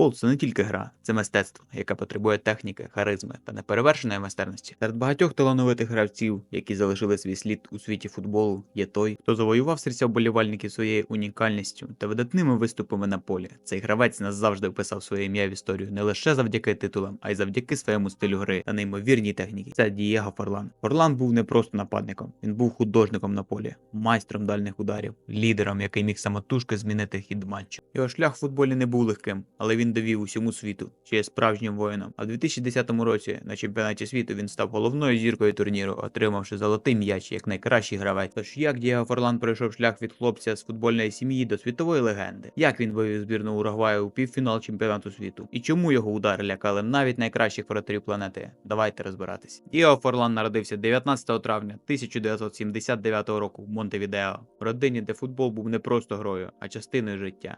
Футбол це не тільки гра, це мистецтво, яке потребує техніки, харизми та неперевершеної майстерності. Серед багатьох талановитих гравців, які залишили свій слід у світі футболу, є той, хто завоював серця вболівальників своєю унікальністю та видатними виступами на полі. Цей гравець назавжди вписав своє ім'я в історію не лише завдяки титулам, а й завдяки своєму стилю гри та неймовірній техніці. Це Дієго Форлан. Форлан був не просто нападником, він був художником на полі, майстром дальних ударів, лідером, який міг самотужки змінити хід матчу. Його шлях в футболі не був легким, але він довів усьому світу, що є справжнім воїном. А в 2010 році на чемпіонаті світу він став головною зіркою турніру, отримавши золотий м'яч як найкращий гравець. Тож як Дієго Форлан пройшов шлях від хлопця з футбольної сім'ї до світової легенди? Як він вивів збірну Уругваю у півфінал чемпіонату світу? І чому його удари лякали навіть найкращих воротарів планети? Давайте розбиратись. Дієго Форлан народився 19 травня 1979 року в Монтевідео, в родині, де футбол був не просто грою, а частиною життя.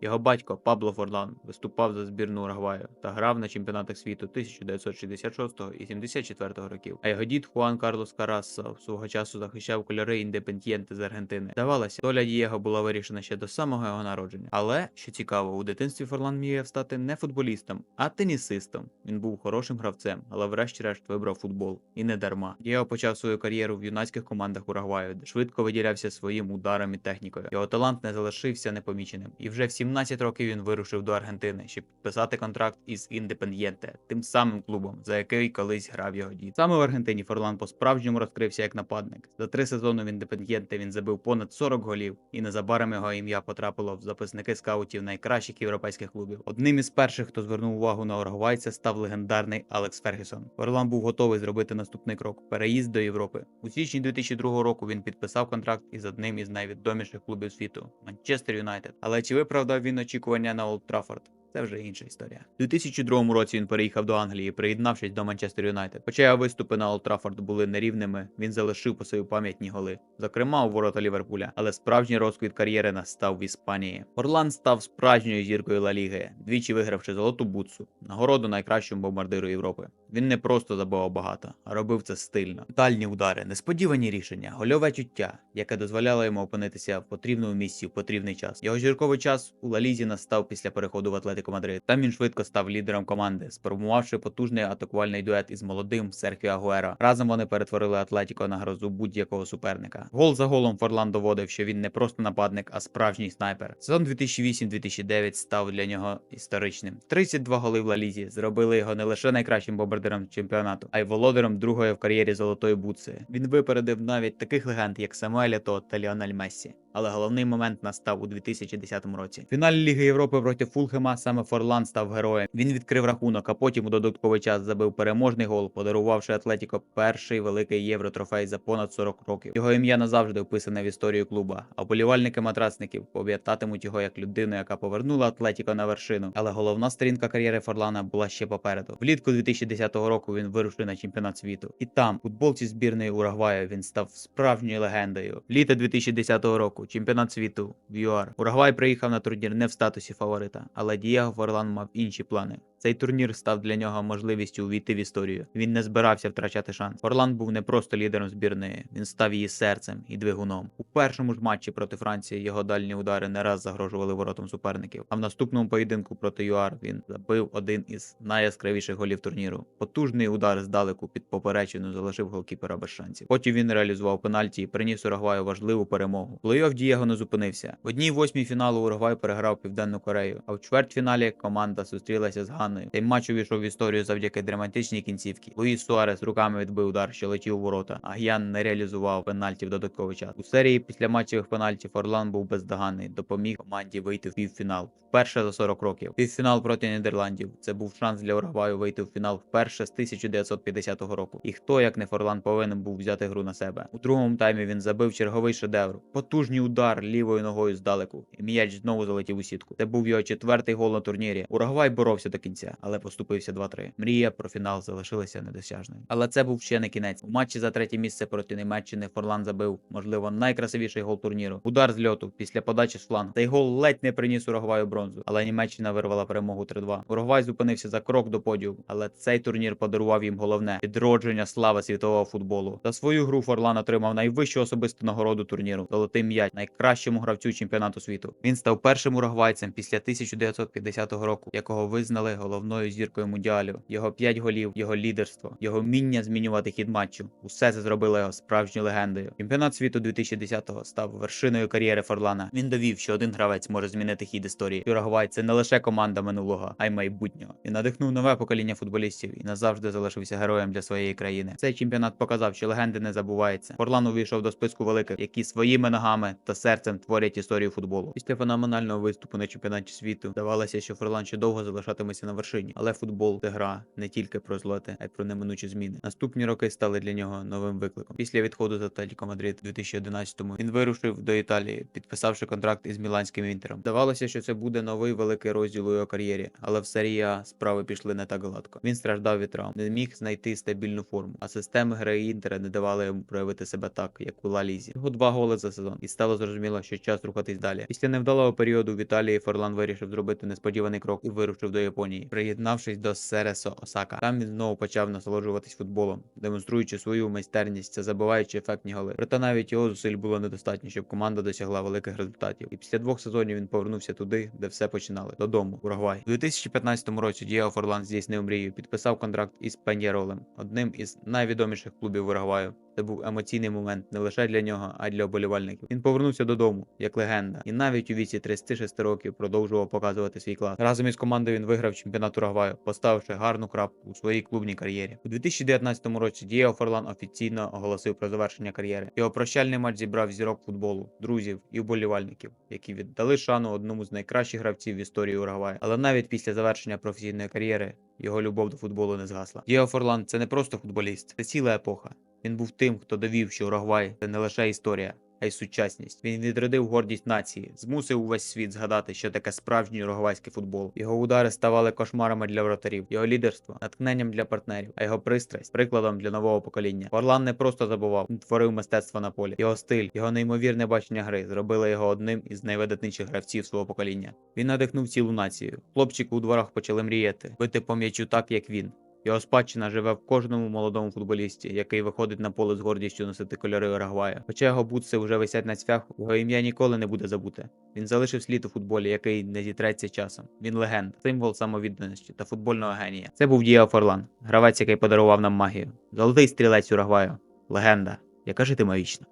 Його батько Пабло Форлан виступав за збірну Уругваю та грав на чемпіонатах світу 1966 і 74 років. А його дід Хуан Карлос Карассо свого часу захищав кольори індепендієнти з Аргентини. Здавалося, доля Дієго була вирішена ще до самого його народження. Але що цікаво, у дитинстві Форлан мріяв стати не футболістом, а тенісистом. Він був хорошим гравцем, але врешті-решт вибрав футбол. І не дарма. Дієго почав свою кар'єру в юнацьких командах Уругваю, де швидко виділявся своїм ударом і технікою. Його талант не залишився непоміченим, і вже в 17 років він вирушив до Аргентини, щоб підписати контракт із Індепендієнте, тим самим клубом, за який колись грав його дід. Саме в Аргентині Форлан по-справжньому розкрився як нападник. За три сезони в Індепендієнте він забив понад 40 голів, і незабаром його ім'я потрапило в записники скаутів найкращих європейських клубів. Одним із перших, хто звернув увагу на уругвайця, став легендарний Алекс Фергюсон. Форлан був готовий зробити наступний крок переїзд до Європи. У січні 2002 року він підписав контракт із одним із найвідоміших клубів світу Манчестер Юнайтед. Але чи виправдав він очікування на Олд Траффорд? Це вже інша історія. У 2002 році він переїхав до Англії, приєднавшись до Манчестер Юнайтед. Хоча його виступи на Олд були нерівними, він залишив по свою пам'ятні голи, зокрема у ворота Ліверпуля. Але справжній розквіт кар'єри настав в Іспанії. Орлан став справжньою зіркою Ла Ліги, двічі вигравши золоту бутсу, нагороду найкращому бомбардиру Європи. Він не просто забивав багато, а робив це стильно. Дальні удари, несподівані рішення, гольове чуття, яке дозволяло йому опинитися в потрібному місці в потрібний час. Його зірковий час у Лалізі настав після переходу в Атлетико Мадрид. Там він швидко став лідером команди, сформувавши потужний атакувальний дует із молодим Серхіо Агуеро. Разом вони перетворили Атлетіко на грозу будь-якого суперника. Гол за голом Форлан доводив, що він не просто нападник, а справжній снайпер. Сезон 2008-2009 став для нього історичним. 32 голи в Лалізі зробили його не лише найкращим бомбардиром чемпіонату, а й володарем другої в кар'єрі золотої бутси. Він випередив навіть таких легенд, як Самуель Ето та Ліонель Мессі. Але головний момент настав у 2010 році. В фіналі Ліги Європи проти Фулхема саме Форлан став героєм. Він відкрив рахунок, а потім у додатковий час забив переможний гол, подарувавши Атлетіко перший великий євротрофей за понад 40 років. Його ім'я назавжди вписане в історію клуба. А вболівальники матрасників пам'ятатимуть його як людину, яка повернула Атлетіко на вершину. Але головна сторінка кар'єри Форлана була ще попереду. Влітку 2010 року він вирушив на чемпіонат світу. І там, футболці збірної Уругваю, він став справжньою легендою. Літо 2010 року, чемпіонат світу в ЮАР. Уругвай приїхав на турнір не в статусі фаворита, але Дієго Форлан мав інші плани. Цей турнір став для нього можливістю увійти в історію. Він не збирався втрачати шанс. Форлан був не просто лідером збірної, він став її серцем і двигуном. У першому ж матчі проти Франції його дальні удари не раз загрожували воротам суперників. А в наступному поєдинку проти ЮАР він забив один із найяскравіших голів турніру. Потужний удар здалеку під поперечину залишив голкіпера без шансів. Потім він реалізував пенальті і приніс Уругваю важливу перемогу. Плей-офф Дієго не зупинився. В одній восьмій фіналу Уругвай переграв Південну Корею, а в чвертьфіналі команда зустрілася з Ганною. Цей матч увійшов в історію завдяки драматичній кінцівці. Луїс Суарес руками відбив удар, що летів у ворота. А Гіан не реалізував пенальті в додатковий час. У серії після матчевих пенальтів Форлан був бездоганний, допоміг команді вийти в півфінал. Вперше за 40 років. Півфінал проти Нідерландів. Це був шанс для Уругваю вийти в фінал вперше з 1950 року. І хто, як не Форлан, повинен був взяти гру на себе. У другому таймі він забив черговий шедевр. Потужний удар лівою ногою здалеку. І м'яч знову залетів у сітку. Це був його четвертий гол на турнірі. Уругвай боровся до кінця. Відбувся, але поступився 2-3. Мрія про фінал залишилася недосяжною. Але це був ще не кінець. У матчі за третє місце проти Німеччини Форлан забив, можливо, найкрасивіший гол турніру. Удар з льоту після подачі з флангу. Цей гол ледь не приніс Уругваю бронзу, але Німеччина вирвала перемогу 3-2. Уругвай зупинився за крок до подіуму, але цей турнір подарував їм головне відродження слави світового футболу. За свою гру Форлан отримав найвищу особисту нагороду турніру золотий м'яч найкращому гравцю чемпіонату світу. Він став першим уругвайцем після 1950 року, якого визнали головною зіркою мундіалю. Його п'ять голів, його лідерство, його вміння змінювати хід матчу. Усе це зробило його справжньою легендою. Чемпіонат світу 2010-го став вершиною кар'єри Форлана. Він довів, що один гравець може змінити хід історії. Уругвай – це не лише команда минулого, а й майбутнього. Він надихнув нове покоління футболістів і назавжди залишився героєм для своєї країни. Цей чемпіонат показав, що легенди не забуваються. Форлан увійшов до списку великих, які своїми ногами та серцем творять історію футболу. Після феноменального виступу на чемпіонаті світу здавалося, що Форлан ще довго залишатиметься на вершині. Але футбол це гра не тільки про злоти, а й про неминучі зміни. Наступні роки стали для нього новим викликом. Після відходу з Атлетіко Мадрид у 2011-му він вирушив до Італії, підписавши контракт із міланським інтером. Здавалося, що це буде новий великий розділ у його кар'єрі, але в серії А справи пішли не так гладко. Він страждав від травм, не міг знайти стабільну форму, а системи гри інтера не давали йому проявити себе так, як у Ла Лізі. Його два голи за сезон, і стало зрозуміло, що час рухатись далі. Після невдалого періоду в Італії Форлан вирішив зробити несподіваний крок і вирушив до Японії, приєднавшись до Сересо Осака. Там він знову почав насолоджуватись футболом, демонструючи свою майстерність та забиваючи ефектні голи. Проте навіть його зусиль було недостатньо, щоб команда досягла великих результатів. І після двох сезонів він повернувся туди, де все починали додому, Уругвай. У 2015 році Діао Форлан здійснив мрію, підписав контракт із Пеньєролем, одним із найвідоміших клубів Уругваю. Це був емоційний момент не лише для нього, а й для вболівальників. Він повернувся додому як легенда, і навіть у віці 36 років продовжував показувати свій клас. Разом із командою він виграв чемпіонат Уругваю, поставивши гарну крапку у своїй клубній кар'єрі. У 2019 році Дієго Форлан офіційно оголосив про завершення кар'єри. Його прощальний матч зібрав зірок футболу, друзів і вболівальників, які віддали шану одному з найкращих гравців в історії Уругваю. Але навіть після завершення професійної кар'єри його любов до футболу не згасла. Дієго Форлан це не просто футболіст, це ціла епоха. Він був тим, хто довів, що Уругвай – це не лише історія, а й сучасність. Він відродив гордість нації, змусив увесь світ згадати, що таке справжній уругвайський футбол. Його удари ставали кошмарами для вратарів, його лідерство натхненням для партнерів, а його пристрасть прикладом для нового покоління. Орлан не просто забував, він творив мистецтво на полі. Його стиль, його неймовірне бачення гри зробили його одним із найвидатніших гравців свого покоління. Він надихнув цілу націю. Хлопчики у дворах почали мріяти, бити по м'ячу так, як він. Його спадщина живе в кожному молодому футболісті, який виходить на поле з гордістю носити кольори Урагвая. Хоча його бутси вже висять на цвях, його ім'я ніколи не буде забуте. Він залишив слід у футболі, який не зітреться часом. Він легенда, символ самовідданості та футбольного генія. Це був Діао Форлан, гравець, який подарував нам магію. Золотий стрілець Урагваю. Легенда, яка житиме вічно.